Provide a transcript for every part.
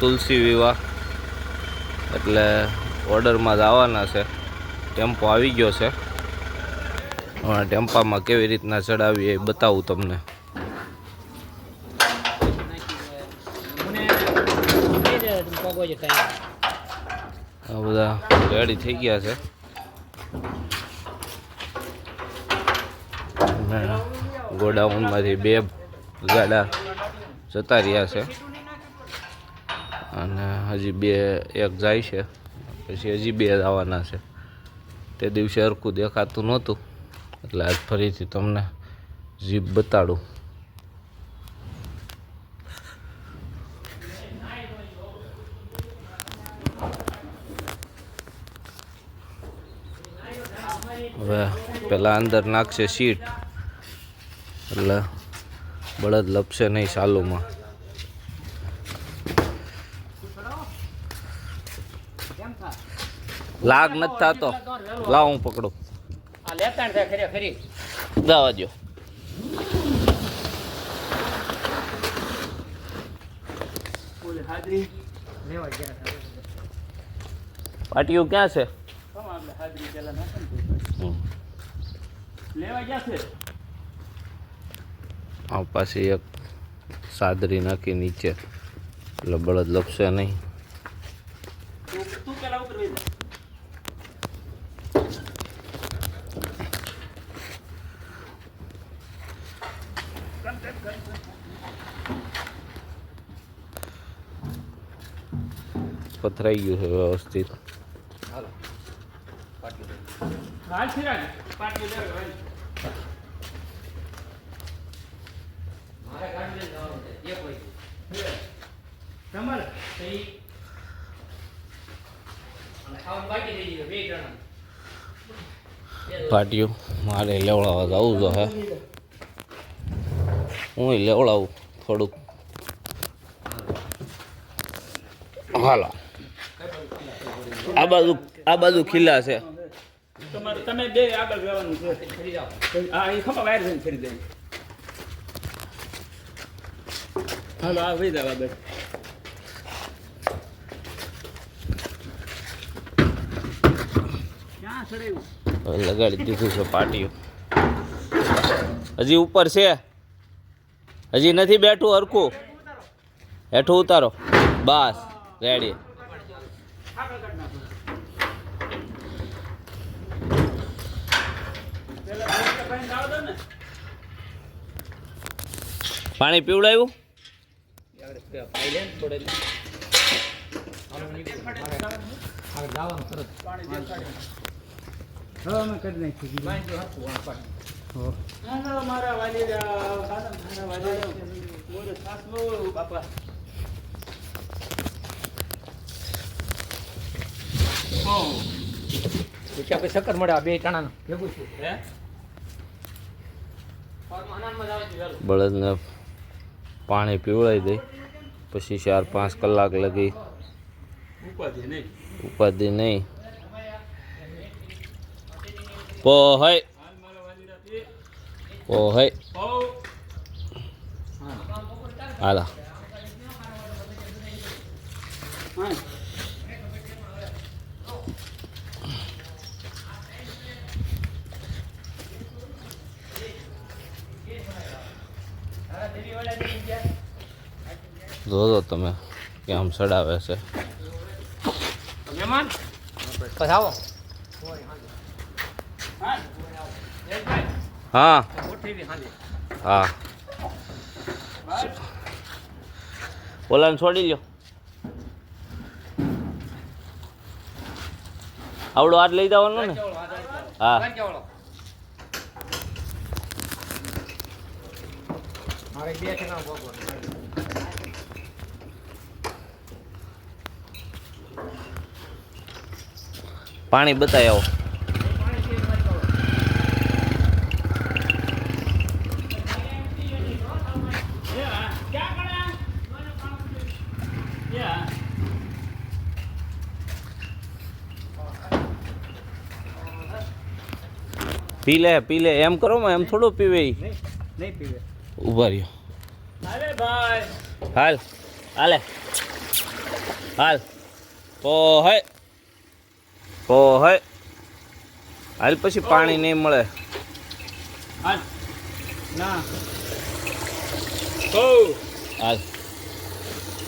તુલસી વિવાહ. એટલે ઓર્ડરમાં જ આવવાના છે. ટેમ્પો આવી ગયો છે. હવે ટેમ્પામાં કેવી રીતના ચડાવીએ એ બતાવું તમને. આ બધા રેડી થઈ ગયા છે. ગોડાઉનમાંથી બે ગાડા જતા રહ્યા છે. અને હજી બે, એક જાય છે. પછી હજી બે આવવાના છે. તે દિવસે હરખું દેખાતું નહોતું. એટલે આજ ફરીથી તમને જીપ બતાડું. હવે પેલા અંદર નાખશે સીટ એટલે બળદ લપશે નહીં ચાલુમાં લાગ નથી થતો. લાવ હું પકડું. દાવા દો પાટીઓ ક્યાં છે? પાછી એક સાદરી નાખી નીચે. એટલે બળદ લપશે નહીં તું તું પેલા ઉતરવી જા પથરાઈ ગયું છે વ્યવસ્થિત હાલ ફિરાજ પાટી લેવા ભાઈ મારે ગાડી લઈને જવાનું છે એ કોઈ તમારે સહી અને ખાવાનું બાકી રહી ગયું છે વ્યવસ્થિત. પાટિયું મારે લેવડાવવા જવું તો હે. હું લેવડાવું થોડુંક. હાલો. આ બાજુ આ બાજુ ખીલા છે. તમારે તમે બે આગળ જવાનું છે. હા એ ખબર વાયર જઈને ફરી જાય. હાલો આ જાવ આગળ. હવે લગાડી દીધું છે પાટીઓ હજી ઉપર છે. હજી નથી બેઠું હરકું હેઠું ઉતારો. બસ રેડી પાણી પીવડાવ્યું મારા વાલીડા. મોરે સાસુ, બાપા. શક્કર મળે આ બે ટણાનું ભેગું છું. છે. બળદને પાણી પીવડાવી દઈ પછી ચાર પાંચ કલાક લગી ઉપાધિ નહીં. ઉપાધિ નહીં. હાલા હા. જોજો તમે કેમ સડાવે છે મહેમાન? પછી આવો હા. હા. ઓલાને છોડી લ્યો. આવડો હાથ લઈ જવાનો ને? હા પાણી બતાવી આવો. પી લે પી લે એમ કરો એમ થોડું પીવે નહીં પીવે. ઊભા રહ્યો. હાલ હાલે હાલ. તો હે. તો હય હાલ પછી પાણી નહીં મળે. હાલ. ના. હાલ.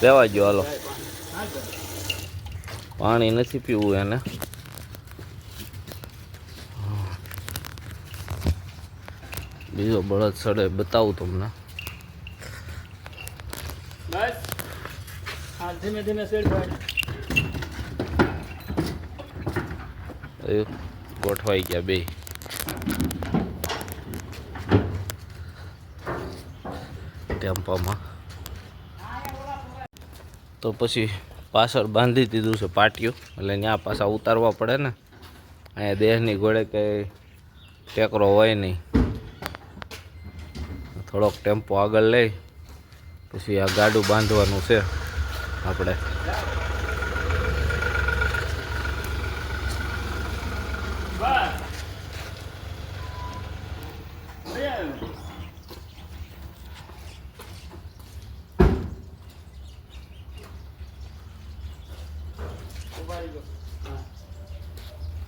લેવા જો હાલો. પાણી નથી પીવું એને. બીજો બળદ સડે બતાવું તમને. ધીમે ગોઠવાઈ ગયા બે. ટેમ્પામાં. તો પછી પાછળ બાંધી દીધું છે પાટિયું. એટલે ત્યાં પાછા ઉતારવા પડે ને. અહીંયા દેહની ઘોડે કંઈ ટેકરો હોય નહીં. થોડોક ટેમ્પો આગળ લઈ પછી આ ગાડું બાંધવાનું છે આપણે.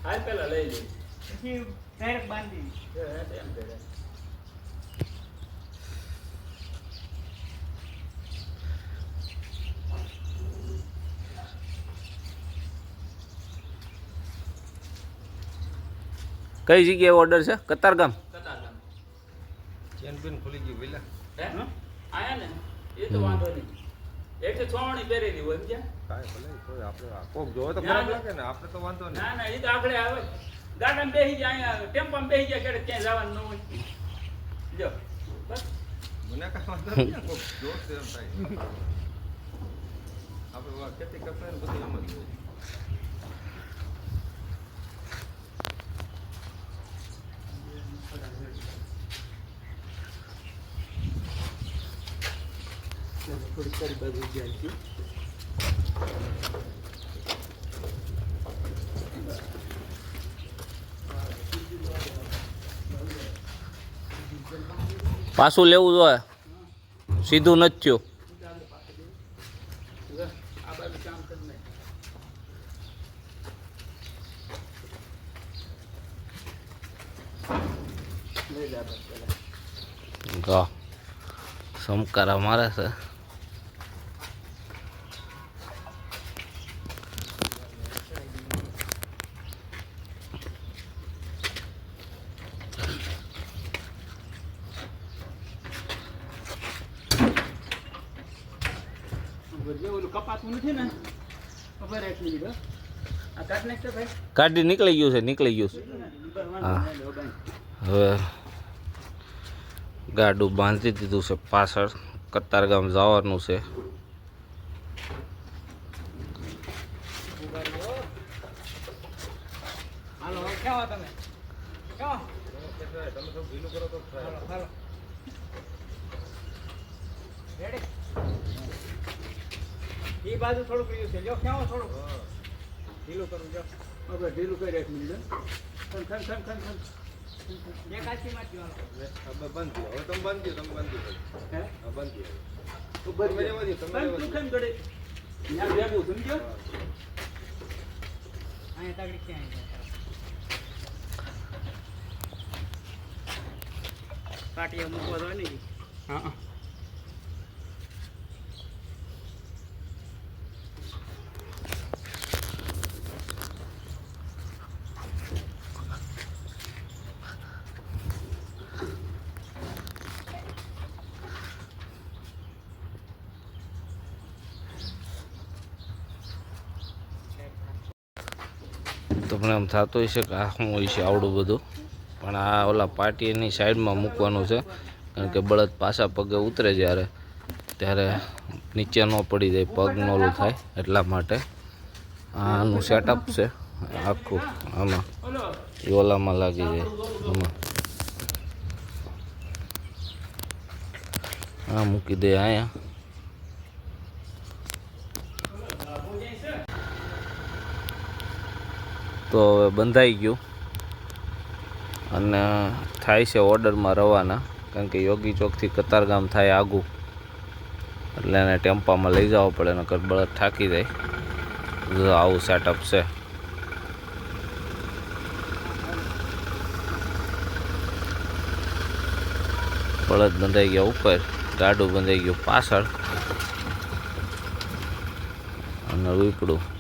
હાલ પેલા લઈ લે. ડાયરેક્ટ બાંધી. એમ કરે. કઈ જગ્યાએ ઓર્ડર છે? કતારગામ. કતારગામ. ચેન બિન ખુલી ગયું પેલા હે? આયા ને? એ તો વાંધો નહીં. એક તો છોવણી પહેરેલી હોય સમજ્યા કાંઈ ભલે કોઈ આપણે કોક જોવે તો ખરાબ લાગે ને આપણે તો વાંધો નહીં. ના ના એ તો આપણે આવે. ગાડામાં બેસી જાય અહીંયા ટેમ્પામાં બેસી જાય ક્યારેક ક્યાંય જવાનું ન હોય. જો બસ. મને કાંઈ વાંધો નહીં કોક જોશે એમ થાય. આપણે ખેતી કરતા બધું એમ જ હોય. પાછું લેવું જોઈએ સીધું નથી થયું. બાજુ સમકારા મારે છે. જે ઓલું કપાતું નથી ને? ખબર એક મિનિટ હો. આ કાઢ નીકળી ગયું છે નીકળી ગયું છે. હા. હવે ગાડું બાંધી દીધું છે પાછળ. કતારગામ જવાનું છે. હાલો હવે કેવા તમે. કેવા તમે તો ઢીલું કરો તો જ થાય હાલો હાલો. રેડી એ બાજુ થોડુંક રહ્યું છે જો કેવો થોડુંક ઢીલું કરું જો હવે ઢીલું કરી એક મિનિટ. ખન ખન ખન ખન ખન. મારજો હાલો હવે બંધ થયો. હવે તમે બંધ થયો, તમે બંધ થયો. હે? બંધ તમે રહો. દ્યો, તમે તું. ખન ગળે. ન્યા ભેગું? અહીંયા તગડી ક્યાં પાટીએ મૂકવા દો ને હા તમને આમ થતું છે કે આ શું હોય છે આવડું બધું. પણ આ ઓલા પાટીની સાઈડમાં મૂકવાનું છે. કારણ કે બળદ પાછા પગે ઉતરે જ્યારે, ત્યારે નીચે ન પડી જાય, પગ નોલું થાય એટલા માટે. આનું સેટઅપ છે આખું, આમાં. એ ઓલામાં લાગી જાય, આમાં. આ મૂકી દે અહીંયા. તો હવે બંધાઈ ગયું. અને થાય છે ઓર્ડરમાં રવાના. કારણ કે યોગી ચોકથી કતારગામ થાય આગું. એટલે એને ટેમ્પામાં લઈ જવો પડે ને કરબળદ થાકી જાય. આવું સેટઅપ છે. બળદ બંધાઈ ગયા ઉપર ગાડું બંધાઈ ગયું પાછળ. અને વીપડું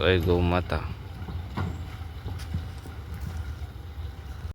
જય ગૌ માતા